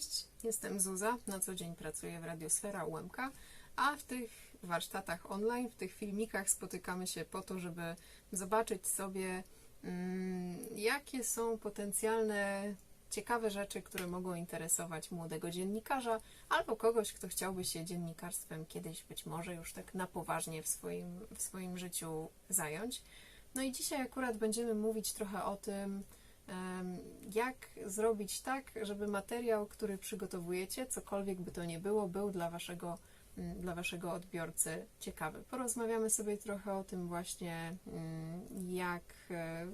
Cześć, jestem Zuza. Na co dzień pracuję w Radiosfera UMK, a w tych warsztatach online, w tych filmikach spotykamy się po to, żeby zobaczyć sobie, mm, jakie są potencjalne ciekawe rzeczy, które mogą interesować młodego dziennikarza albo kogoś, kto chciałby się dziennikarstwem kiedyś być może już tak na poważnie w swoim, w swoim życiu zająć. No i dzisiaj akurat będziemy mówić trochę o tym, jak zrobić tak, żeby materiał, który przygotowujecie, cokolwiek by to nie było, był dla waszego, mm, dla waszego odbiorcy ciekawy. Porozmawiamy sobie trochę o tym właśnie, mm, jak, e,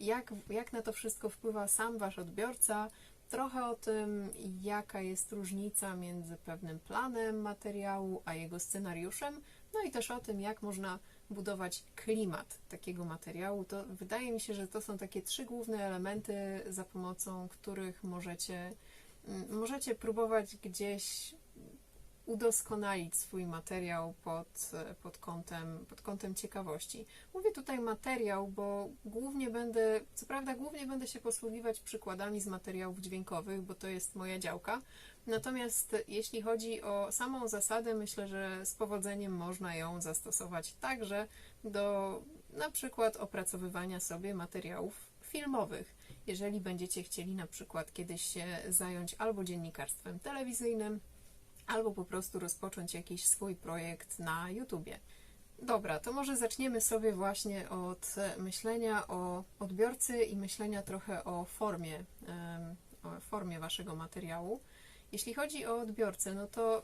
jak, jak na to wszystko wpływa sam wasz odbiorca, trochę o tym, jaka jest różnica między pewnym planem materiału a jego scenariuszem, no i też o tym, jak można budować klimat takiego materiału. To wydaje mi się, że to są takie trzy główne elementy, za pomocą których możecie, mm, możecie próbować gdzieś udoskonalić swój materiał pod, pod, kątem, pod kątem ciekawości. Mówię tutaj materiał, bo głównie będę, co prawda głównie będę się posługiwać przykładami z materiałów dźwiękowych, bo to jest moja działka. Natomiast jeśli chodzi o samą zasadę, myślę, że z powodzeniem można ją zastosować także do na przykład opracowywania sobie materiałów filmowych. Jeżeli będziecie chcieli na przykład kiedyś się zająć albo dziennikarstwem telewizyjnym, albo po prostu rozpocząć jakiś swój projekt na YouTubie. Dobra, to może zaczniemy sobie właśnie od myślenia o odbiorcy i myślenia trochę o formie, o formie waszego materiału. Jeśli chodzi o odbiorcę, no to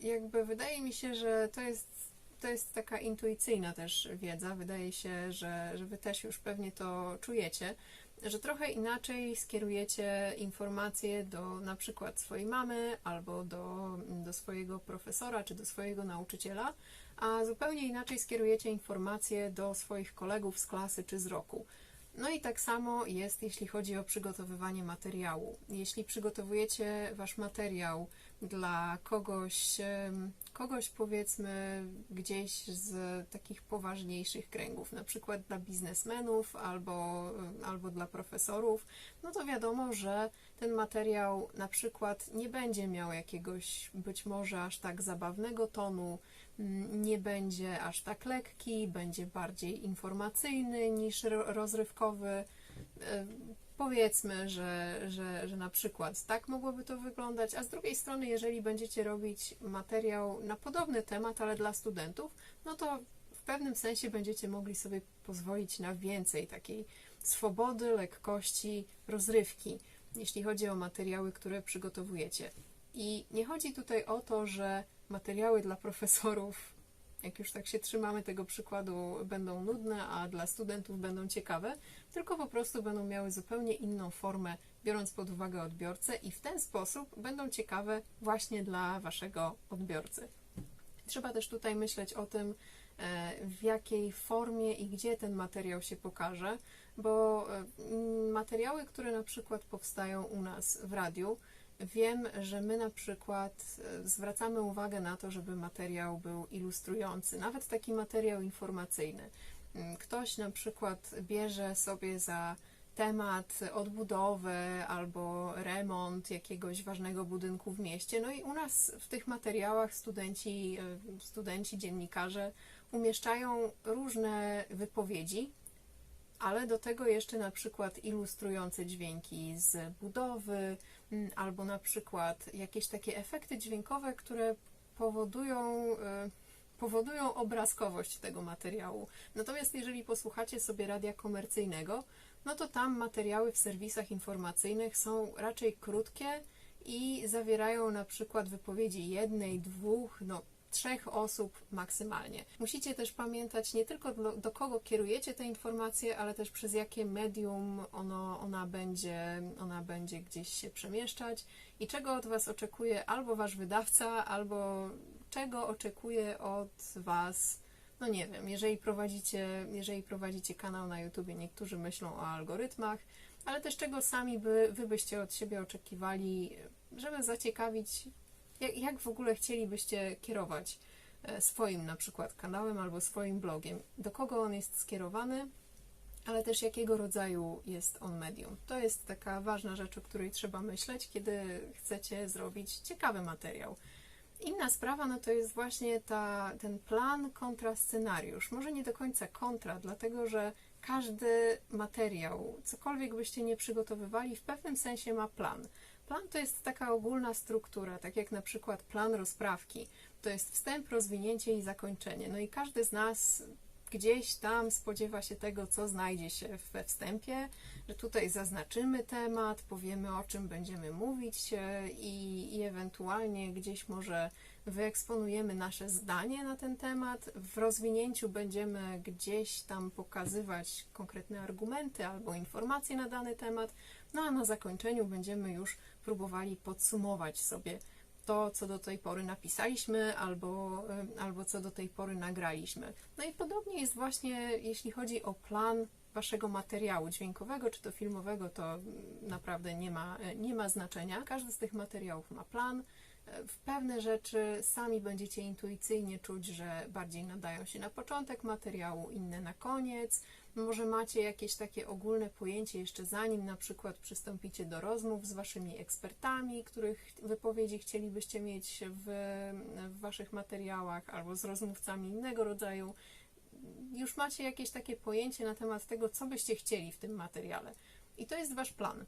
jakby wydaje mi się, że to jest, to jest taka intuicyjna też wiedza. Wydaje się, że, że wy też już pewnie to czujecie, że trochę inaczej skierujecie informacje do na przykład swojej mamy albo do, do swojego profesora czy do swojego nauczyciela, a zupełnie inaczej skierujecie informacje do swoich kolegów z klasy czy z roku. No i tak samo jest, jeśli chodzi o przygotowywanie materiału. Jeśli przygotowujecie wasz materiał dla kogoś, kogoś powiedzmy gdzieś z takich poważniejszych kręgów, na przykład dla biznesmenów albo, albo dla profesorów, no to wiadomo, że ten materiał na przykład nie będzie miał jakiegoś być może aż tak zabawnego tonu, mm, nie będzie aż tak lekki, będzie bardziej informacyjny niż ro- rozrywkowy. Powiedzmy, że, że, że na przykład tak mogłoby to wyglądać, a z drugiej strony, jeżeli będziecie robić materiał na podobny temat, ale dla studentów, no to w pewnym sensie będziecie mogli sobie pozwolić na więcej takiej swobody, lekkości, rozrywki, jeśli chodzi o materiały, które przygotowujecie. I nie chodzi tutaj o to, że materiały dla profesorów, jak już tak się trzymamy tego przykładu, będą nudne, a dla studentów będą ciekawe, tylko po prostu będą miały zupełnie inną formę, biorąc pod uwagę odbiorcę, i w ten sposób będą ciekawe właśnie dla waszego odbiorcy. Trzeba też tutaj myśleć o tym, e, w jakiej formie i gdzie ten materiał się pokaże, bo e, materiały, które na przykład powstają u nas w radiu, wiem, że my na przykład e, zwracamy uwagę na to, żeby materiał był ilustrujący, nawet taki materiał informacyjny. Mm, Ktoś na przykład bierze sobie za temat odbudowę albo remont jakiegoś ważnego budynku w mieście. No i u nas w tych materiałach studenci, e, studenci dziennikarze umieszczają różne wypowiedzi, ale do tego jeszcze na przykład ilustrujące dźwięki z budowy, mm, albo na przykład jakieś takie efekty dźwiękowe, które powodują, e, powodują obrazkowość tego materiału. Natomiast jeżeli posłuchacie sobie radia komercyjnego, no to tam materiały w serwisach informacyjnych są raczej krótkie i zawierają na przykład wypowiedzi jednej, dwóch, no trzech osób maksymalnie. Musicie też pamiętać nie tylko do, do kogo kierujecie te informacje, ale też przez jakie medium ono, ona, będzie, ona będzie gdzieś się przemieszczać i czego od Was oczekuje albo Wasz wydawca, albo czego oczekuje od Was no nie wiem, jeżeli prowadzicie, jeżeli prowadzicie kanał na YouTubie, niektórzy myślą o algorytmach, ale też czego sami by, wy byście od siebie oczekiwali, żeby zaciekawić, jak, w ogóle chcielibyście kierować e, swoim na przykład kanałem albo swoim blogiem, do kogo on jest skierowany, ale też jakiego rodzaju jest on medium. To jest taka ważna rzecz, o której trzeba myśleć, kiedy chcecie zrobić ciekawy materiał. Inna sprawa no to jest właśnie ta, ten plan kontra scenariusz. Może nie do końca kontra, dlatego że każdy materiał, cokolwiek byście nie przygotowywali, w pewnym sensie ma plan. Plan to jest taka ogólna struktura, tak jak na przykład plan rozprawki. To jest wstęp, rozwinięcie i zakończenie. No i każdy z nas gdzieś tam spodziewa się tego, co znajdzie się we wstępie, że tutaj zaznaczymy temat, powiemy o czym będziemy mówić i, i ewentualnie gdzieś może wyeksponujemy nasze zdanie na ten temat. W rozwinięciu będziemy gdzieś tam pokazywać konkretne argumenty albo informacje na dany temat, no a na zakończeniu będziemy już próbowali podsumować sobie to, co do tej pory napisaliśmy, albo, albo co do tej pory nagraliśmy. No i podobnie jest właśnie, jeśli chodzi o plan waszego materiału dźwiękowego czy to filmowego, to naprawdę nie ma, nie ma znaczenia. Każdy z tych materiałów ma plan. W pewne rzeczy sami będziecie intuicyjnie czuć, że bardziej nadają się na początek materiału, inne na koniec. Może macie jakieś takie ogólne pojęcie jeszcze zanim na przykład przystąpicie do rozmów z waszymi ekspertami, których wypowiedzi chcielibyście mieć w, w waszych materiałach, albo z rozmówcami innego rodzaju. Już macie jakieś takie pojęcie na temat tego, co byście chcieli w tym materiale. I to jest wasz plan.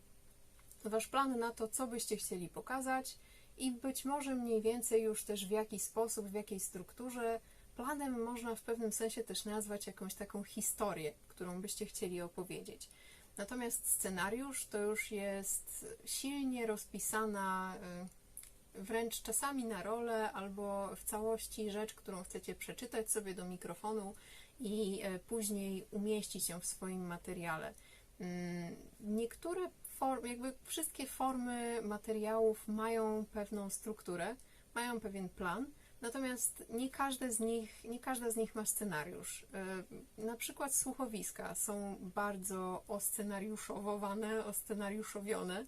Wasz plan na to, co byście chcieli pokazać i być może mniej więcej już też w jaki sposób, w jakiej strukturze. Planem można w pewnym sensie też nazwać jakąś taką historię, którą byście chcieli opowiedzieć. Natomiast scenariusz to już jest silnie rozpisana, y, wręcz czasami na rolę, albo w całości rzecz, którą chcecie przeczytać sobie do mikrofonu i y, później umieścić ją w swoim materiale. Mm, niektóre formy, jakby wszystkie formy materiałów mają pewną strukturę, mają pewien plan, natomiast nie każde z nich, nie każda z nich ma scenariusz. E, na przykład słuchowiska są bardzo oscenariuszowane, oscenariuszowione,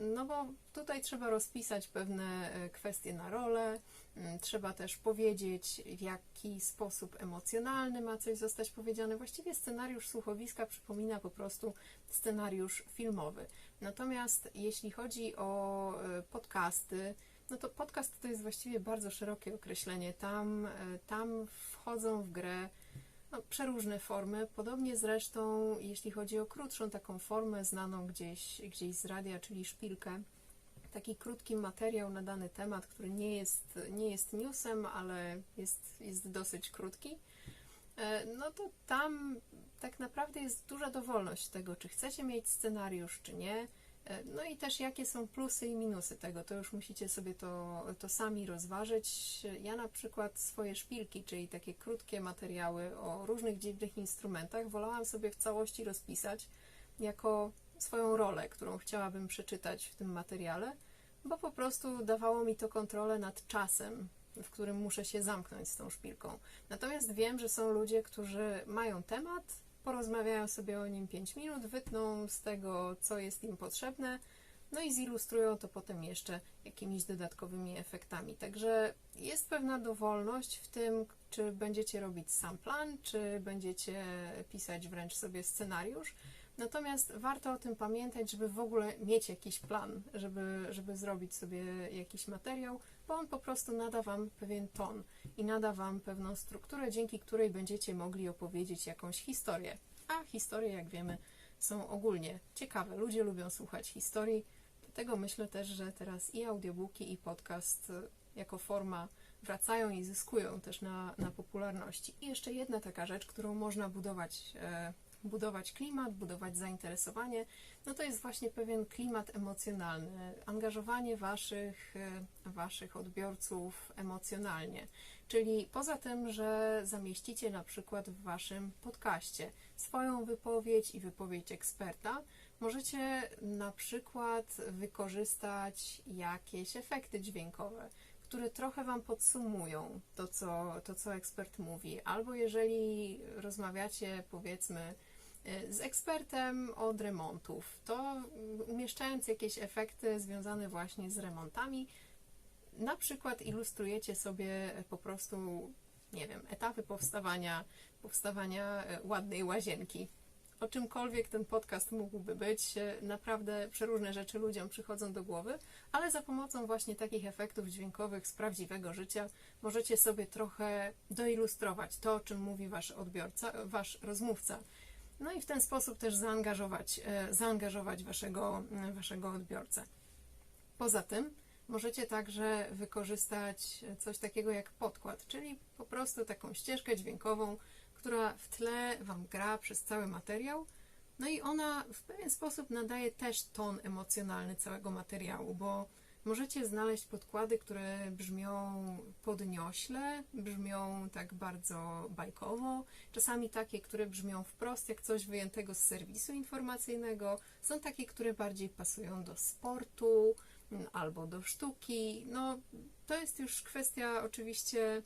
no bo tutaj trzeba rozpisać pewne e, kwestie na rolę, mm, trzeba też powiedzieć, w jaki sposób emocjonalny ma coś zostać powiedziane. Właściwie scenariusz słuchowiska przypomina po prostu scenariusz filmowy. Natomiast jeśli chodzi o e, podcasty, no to podcast to jest właściwie bardzo szerokie określenie. Tam, tam wchodzą w grę no, przeróżne formy. Podobnie zresztą, jeśli chodzi o krótszą taką formę znaną gdzieś, gdzieś z radia, czyli szpilkę, taki krótki materiał na dany temat, który nie jest, nie jest newsem, ale jest, jest dosyć krótki, e, no to tam tak naprawdę jest duża dowolność tego, czy chcecie mieć scenariusz, czy nie. No i też jakie są plusy i minusy tego, to już musicie sobie to, to sami rozważyć. Ja na przykład swoje szpilki, czyli takie krótkie materiały o różnych dziwnych instrumentach, wolałam sobie w całości rozpisać jako swoją rolę, którą chciałabym przeczytać w tym materiale, bo po prostu dawało mi to kontrolę nad czasem, w którym muszę się zamknąć z tą szpilką. Natomiast wiem, że są ludzie, którzy mają temat, porozmawiają sobie o nim 5 minut, wytną z tego, co jest im potrzebne, no i zilustrują to potem jeszcze jakimiś dodatkowymi efektami. Także jest pewna dowolność w tym, czy będziecie robić sam plan, czy będziecie pisać wręcz sobie scenariusz. Natomiast warto o tym pamiętać, żeby w ogóle mieć jakiś plan, żeby, żeby zrobić sobie jakiś materiał, bo on po prostu nada Wam pewien ton i nada Wam pewną strukturę, dzięki której będziecie mogli opowiedzieć jakąś historię. A historie, jak wiemy, są ogólnie ciekawe. Ludzie lubią słuchać historii. Dlatego myślę też, że teraz i audiobooki, i podcast e, jako forma wracają i zyskują też na, na popularności. I jeszcze jedna taka rzecz, którą można budować e, budować klimat, budować zainteresowanie, no to jest właśnie pewien klimat emocjonalny, angażowanie waszych, e, waszych odbiorców emocjonalnie. Czyli poza tym, że zamieścicie na przykład w waszym podcaście swoją wypowiedź i wypowiedź eksperta, możecie na przykład wykorzystać jakieś efekty dźwiękowe które trochę Wam podsumują to co, to, co ekspert mówi. Albo jeżeli rozmawiacie, powiedzmy, z ekspertem od remontów, to umieszczając jakieś efekty związane właśnie z remontami, na przykład ilustrujecie sobie po prostu, nie wiem, etapy powstawania, powstawania ładnej łazienki. o czymkolwiek ten podcast mógłby być. E, Naprawdę przeróżne rzeczy ludziom przychodzą do głowy, ale za pomocą właśnie takich efektów dźwiękowych z prawdziwego życia możecie sobie trochę doilustrować to, o czym mówi wasz odbiorca, wasz rozmówca. No i w ten sposób też zaangażować, e, zaangażować waszego, e, waszego odbiorcę. Poza tym możecie także wykorzystać coś takiego jak podkład, czyli po prostu taką ścieżkę dźwiękową, która w tle Wam gra przez cały materiał. No i ona w pewien sposób nadaje też ton emocjonalny całego materiału, bo możecie znaleźć podkłady, które brzmią podniośle, brzmią tak bardzo bajkowo, czasami takie, które brzmią wprost jak coś wyjętego z serwisu informacyjnego, są takie, które bardziej pasują do sportu mm, albo do sztuki. No, to jest już kwestia oczywiście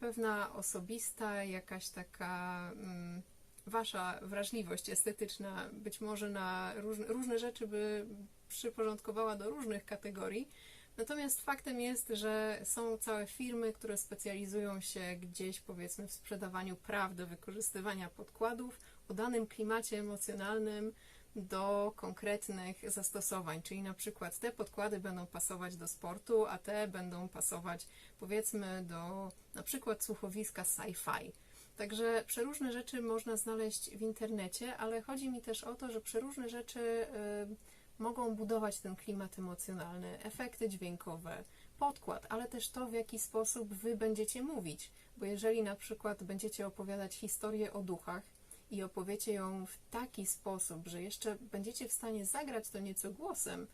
pewna osobista, jakaś taka mm, wasza wrażliwość estetyczna, być może na różne, różne rzeczy by przyporządkowała do różnych kategorii. Natomiast faktem jest, że są całe firmy, które specjalizują się gdzieś powiedzmy w sprzedawaniu praw do wykorzystywania podkładów o danym klimacie emocjonalnym do konkretnych zastosowań, czyli na przykład te podkłady będą pasować do sportu, a te będą pasować powiedzmy do na przykład słuchowiska sci-fi. Także przeróżne rzeczy można znaleźć w internecie, ale chodzi mi też o to, że przeróżne rzeczy y, mogą budować ten klimat emocjonalny, efekty dźwiękowe, podkład, ale też to, w jaki sposób wy będziecie mówić. Bo jeżeli na przykład będziecie opowiadać historię o duchach i opowiecie ją w taki sposób, że jeszcze będziecie w stanie zagrać to nieco głosem,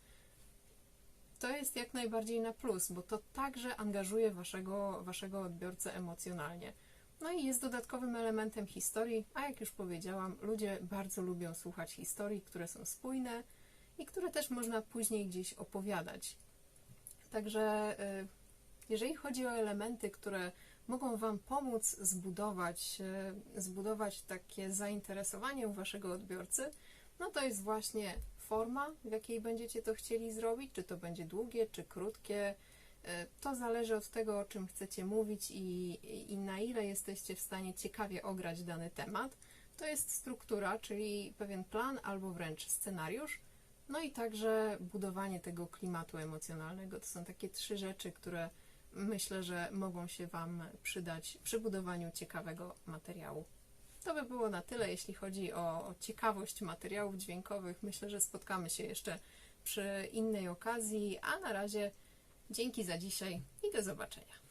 to jest jak najbardziej na plus, bo to także angażuje waszego, waszego odbiorcę emocjonalnie. No i jest dodatkowym elementem historii, a jak już powiedziałam, ludzie bardzo lubią słuchać historii, które są spójne i które też można później gdzieś opowiadać. Także y, jeżeli chodzi o elementy, które mogą Wam pomóc zbudować, y, zbudować takie zainteresowanie u Waszego odbiorcy, no to jest właśnie forma, w jakiej będziecie to chcieli zrobić, czy to będzie długie, czy krótkie, E, To zależy od tego, o czym chcecie mówić i, i na ile jesteście w stanie ciekawie ograć dany temat. To jest struktura, czyli pewien plan albo wręcz scenariusz. No i także budowanie tego klimatu emocjonalnego. To są takie trzy rzeczy, które myślę, że mogą się Wam przydać przy budowaniu ciekawego materiału. To by było na tyle, jeśli chodzi o, ciekawość materiałów dźwiękowych. Myślę, że spotkamy się jeszcze przy innej okazji, a na razie Dzięki za dzisiaj i do zobaczenia.